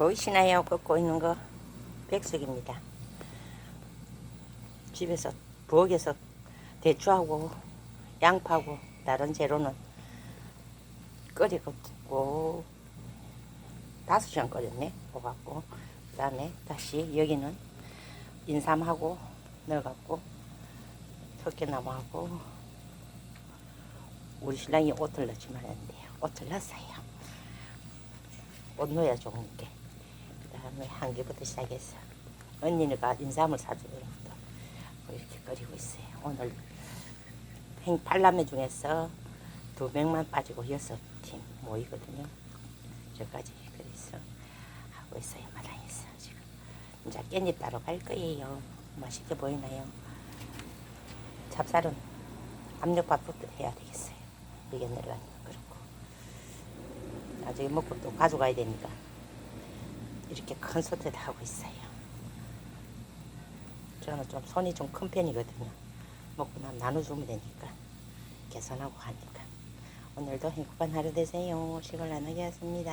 보이시나요? 걷고 있는 거 백숙입니다. 집에서 부엌에서 대추하고 양파하고 다른 재료는 끓이고 다섯 시간 끓였네. 볶았고 그 다음에 다시 여기는 인삼하고 넣어갖고 석회나무하고 우리 신랑이 옷을 넣지 말았는데요. 옷을 넣었어요. 옷 넣어야 좋은 게. 한 개부터 시작해서 언니가 인삼을 사주고 또 이렇게 끓이고 있어요. 오늘 행 팔남매 중에서 두 명만 빠지고 여섯 팀 모이거든요. 저까지 그래서 하고 있어요. 마당에서 지금. 이제 깻잎 따러 갈 거예요. 맛있게 보이나요? 찹쌀은 압력밥부터 해야 되겠어요. 이게 내려가니까 그렇고. 나중에 먹고 또 가져가야 되니까 이렇게 큰 솥에다 하고 있어요. 저는 좀 손이 좀 큰 편이거든요. 먹고 나면 나눠주면 되니까 계산하고 하니까. 오늘도 행복한 하루 되세요. 시골 나누기 였습니다.